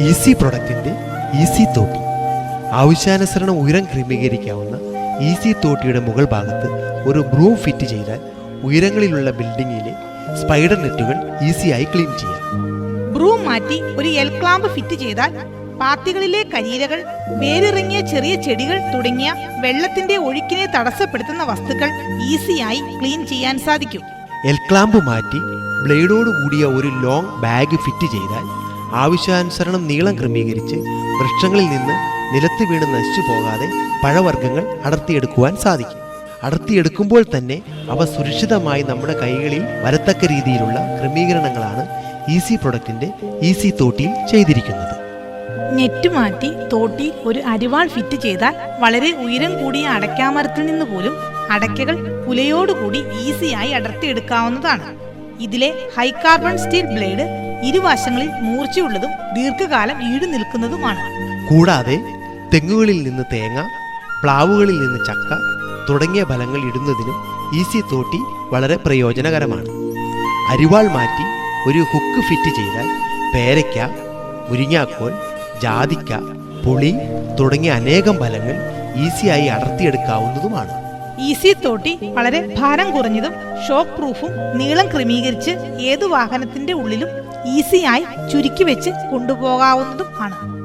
Easy പ്രൊഡക്റ്റിന്റെ easy തോട്ടി. ആവശ്യാനുസരണം ഉയരം ക്രമീകരിക്കാവുന്ന ഈസി തോട്ടിയുടെ മുകൾ ഭാഗത്ത് ഒരു ബ്രൂം ഫിറ്റ് ചെയ്താൽ ഉയരങ്ങളിലുള്ള ബിൽഡിങ്ങിലെ സ്പൈഡർ നെറ്റുകൾ ഈസിയായി ക്ലീൻ ചെയ്യാം. ബ്രൂം മാറ്റി ഒരു എൽ ക്ലാമ്പ് ഫിറ്റ് ചെയ്താൽ പാത്തികളിലെ കരിയിലകൾ വേരിറങ്ങിയ ചെറിയ ചെടികൾ തുടങ്ങിയ വെള്ളത്തിന്റെ ഒഴുക്കിനെ തടസ്സപ്പെടുത്തുന്ന വസ്തുക്കൾ ഈസിയായി ക്ലീൻ ചെയ്യാൻ സാധിക്കും. എൽ ക്ലാമ്പ് മാറ്റി ബ്ലേഡോട് കൂടിയ ഒരു ലോങ് ബാഗ് ഫിറ്റ് ചെയ്താൽ ആവശ്യാനുസരണം നീളം ക്രമീകരിച്ച് വൃക്ഷങ്ങളിൽ നിന്ന് നിലത്ത് വീണ് നശിച്ചു പോകാതെ പഴവർഗങ്ങൾ അടർത്തിയെടുക്കുവാൻ സാധിക്കും. അടർത്തിയെടുക്കുമ്പോൾ തന്നെ അവ സുരക്ഷിതമായി നമ്മുടെ കൈകളിൽ വരത്തക്ക രീതിയിലുള്ള ക്രമീകരണങ്ങളാണ് ഈസി പ്രൊഡക്റ്റിന്റെ ഈസി തോട്ടിയിൽ ചെയ്തിരിക്കുന്നത്. നെറ്റ് മാറ്റി തോട്ടി ഒരു അരിവാൾ ഫിറ്റ് ചെയ്താൽ വളരെ ഉയരം കൂടിയ അടയ്ക്കാമരത്തിൽ നിന്ന് പോലും അടയ്ക്കകൾ പുലയോടുകൂടി ഈസിയായി അടർത്തിയെടുക്കാവുന്നതാണ്. ഇതിലെ ഹൈ കാർബൺ സ്റ്റീൽ ബ്ലേഡ് ഇരുവശങ്ങളിൽ മൂർച്ചയുള്ളതും ദീർഘകാലം ഈട് നിൽക്കുന്നതുമാണ്. കൂടാതെ തെങ്ങുകളിൽ നിന്ന് തേങ്ങ പ്ലാവുകളിൽ നിന്ന് ചക്ക തുടങ്ങിയ ഫലങ്ങൾ ഇടുന്നതിനും ഈസി തോട്ടി വളരെ പ്രയോജനകരമാണ്. അരിവാൾ മാറ്റി ഒരു ഹുക്ക് ഫിറ്റ് ചെയ്താൽ പേരയ്ക്ക മുരിങ്ങാക്കോൽ ജാതിക്ക പുളി തുടങ്ങിയ അനേകം ഫലങ്ങൾ ഈസിയായി അടർത്തിയെടുക്കാവുന്നതുമാണ്. ഈസി തോട്ടി വളരെ ഭാരം കുറഞ്ഞതും ഷോക്ക് പ്രൂഫും നീളം ക്രമീകരിച്ച് ഏതു വാഹനത്തിന്റെ ഉള്ളിലും ഈസിയായി ചുരുക്കി വെച്ച് കൊണ്ടുപോകാവുന്നതും ആണ്.